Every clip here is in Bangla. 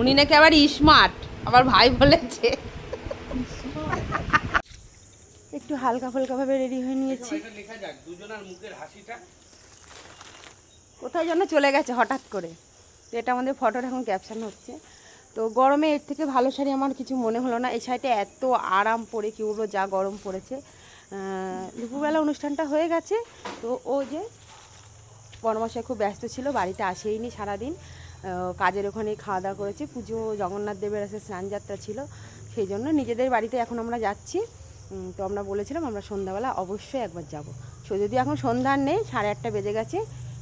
উনি নাকি আবার স্মার্ট আবার ভাই বলেছে। একটু হালকা ফুলকা ভাবে রেডি হয়ে নিয়েছি। কোথায় যেন চলে গেছে হঠাৎ করে। তো এটা আমাদের ফটোর এখন ক্যাপশন হচ্ছে। তো গরমে এর থেকে ভালো শাড়ি আমার কিছু মনে হলো না। এই শাড়িটা এত আরাম পরে, কি বলব, যা গরম পড়েছে। দুপুরবেলা অনুষ্ঠানটা হয়ে গেছে। তো ও যে বনমাসায় খুব ব্যস্ত ছিল, বাড়িতে আসেইনি সারাদিন। কাজের ওখানে খাওয়া দাওয়া করেছি, পুজো, জগন্নাথ দেবের আছে স্নানযাত্রা ছিল, সেই জন্য নিজেদের বাড়িতে এখন আমরা যাচ্ছি। তো আমরা বলেছিলাম আমরা সন্ধ্যাবেলা অবশ্যই একবার যাব। সো যদি এখন সন্ধ্যার নেই, সাড়ে আটটা বেজে গেছে,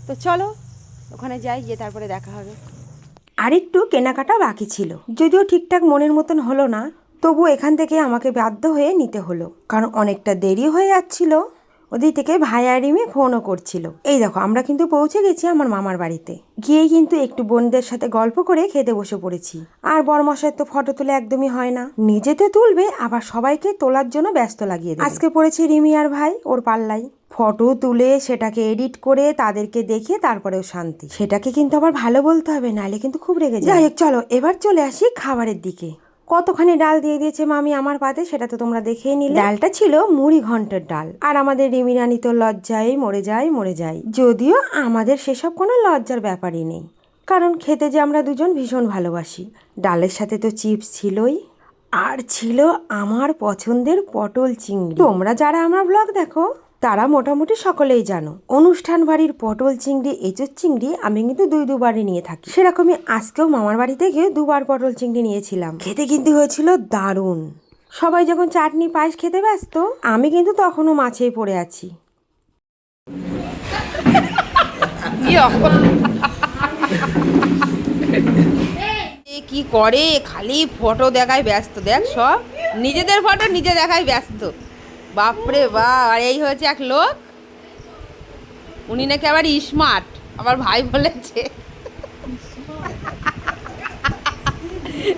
তো চলো ওখানে যাই, গিয়ে তারপরে দেখা হবে। আর একটু কেনাকাটা বাকি ছিল। যদিও ঠিকঠাক মনের মতন হলো না তবু এখান থেকে আমাকে বাধ্য হয়ে নিতে হলো, কারণ অনেকটা দেরি হয়ে যাচ্ছিল। ওদিক থেকে ভাই রিমি ফোনও করছিল। এই দেখো, আমরা কিন্তু পৌঁছে গেছি আমার মামার বাড়িতে। গিয়েই কিন্তু একটু বোনদের সাথে গল্প করে খেতে বসে পড়েছি। আর বরমশাই তো ফটো তুলে একদমই হয় না। নিজে তো তুলবে, আবার সবাইকে তোলার জন্য ব্যস্ত লাগিয়ে আজকে পড়েছি রিমি আর ভাই, ওর পাল্লাই। ফটো তুলে সেটাকে এডিট করে তাদেরকে দেখিয়ে তারপরেও শান্তি। সেটাকে কিন্তু আবার ভালো বলতে হবে, নাহলে কিন্তু খুব রেগে যায় যাই হোক, চলো, এবার চলে আসি খাবারের দিকে। কতখানি ডাল দিয়ে দিয়েছে মামি আমার পাতে সেটা তো তোমরা দেখেই নিলে। ডালটা ছিল মুড়ি ঘন্টের ডাল। আর আমাদের রিমি রানী তো লজ্জায় মরে যায় মরে যায়। যদিও আমাদের সেসব কোনো লজ্জার ব্যাপারই নেই। কারণ খেতে যে আমরা দুজন ভীষণ ভালোবাসি। ডালের সাথে তো চিপস ছিলই। আর ছিল আমার পছন্দের পটল চিংড়ি। তোমরা যারা আমার ব্লগ দেখো তারা মোটামুটি সকলেই জানো। অনুষ্ঠান বাড়ির পটল চিংড়ি, এঁচোর চিংড়ি আমি কিন্তু দুই দুবারই নিয়ে থাকি। সেরকমই আজকেও মামার বাড়ি থেকে দুবার পটল চিংড়ি নিয়েছিলাম। খেতে কিন্তু হয়েছিল দারুণ। সবাই যখন চাটনি পায়েস খেতে ব্যস্ত, আমি কিন্তু তখনও মাছেই পড়ে আছি। কি করে? খালি ফটো দেখায় ব্যস্ত, দেখ সব। নিজেদের ফটো নিজে দেখায় ব্যস্ত। বাপরে বা আর এই হয়েছে এক লোক। উনি নাকি আবার স্মার্ট আমার ভাই বলেছে।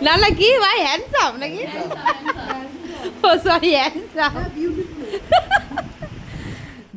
না না, কি? ভাই হ্যান্ডসাম নাকি? ও সরি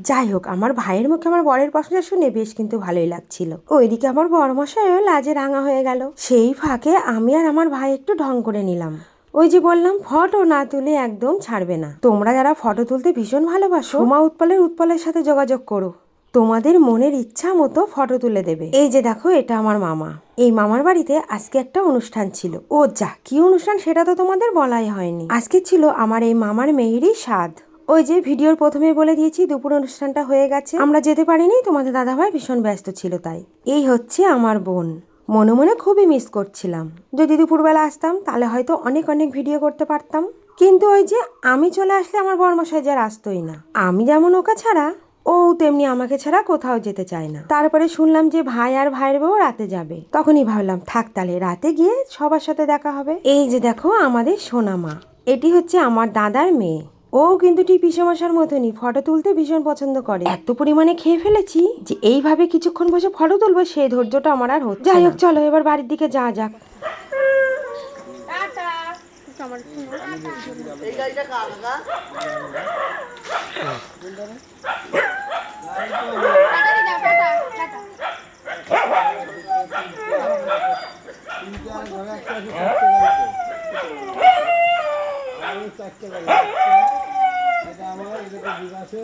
যাই হোক, আমার ভাইয়ের মুখে আমার বরের প্রশংসা শুনে বেশ কিন্তু ভালোই লাগছিল। ওইদিকে আমার বড়মশাইও লাজে রাঙা হয়ে গেল। সেই ফাঁকে আমি আর আমার ভাই একটু ঢং করে নিলাম। ওই যে বললাম, ফটো না তুলে একদম ছাড়বে না। তোমরা যারা ফটো তুলতে ভীষণ ভালোবাসো মা উৎপলের উৎপলের সাথে যোগাযোগ করো। তোমাদের মনের ইচ্ছা মতো ফটো তুলে দেবে। এই যে দেখো, এটা আমার মামা। এই মামার বাড়িতে আজকে একটা অনুষ্ঠান ছিল। ও যা, কি অনুষ্ঠান সেটা তো তোমাদের বলাই হয়নি। আজকে ছিল আমার এই মামার মেয়েরই স্বাদ ওই যে ভিডিওর প্রথমে বলে দিয়েছি, দুপুর অনুষ্ঠানটা হয়ে গেছে। আমরা যেতে পারিনি, তোমাদের দাদাভাই ভীষণ ব্যস্ত ছিল তাই। এই হচ্ছে আমার বোন। মনে মনে খুবই মিস করছিলাম। যদি দুপুরবেলা আসতাম, তাহলে হয়তো অনেক অনেক ভিডিও করতে পারতাম। কিন্তু ওই যে আমি চলে আসলে আমার বর্মশাই যার আসতোই না। আমি যেমন ওকে ছাড়া, ও তেমনি আমাকে ছাড়া কোথাও যেতে চায় না। তারপরে শুনলাম যে ভাই আর ভাইয়ের বউ রাতে যাবে। তখনই ভাবলাম, থাক তাহলে, রাতে গিয়ে সবার সাথে দেখা হবে। এই যে দেখো আমাদের সোনামা। এটি হচ্ছে আমার দাদার মেয়ে। ও কিন্তু ঠিক পিসেমশার মতনই ফটো তুলতে ভীষণ পছন্দ করে। এত পরিমাণে খেয়ে ফেলেছি যে এইভাবে কিছুক্ষণ বসে ফটো তুলবো সেই ধৈর্যটা আমার আর হচ্ছে যাই হোক চলো এবার বাড়ির দিকে যাওয়া যাক। আমি চারটে হ্যাঁ। এটা আমার এটা বিকাশে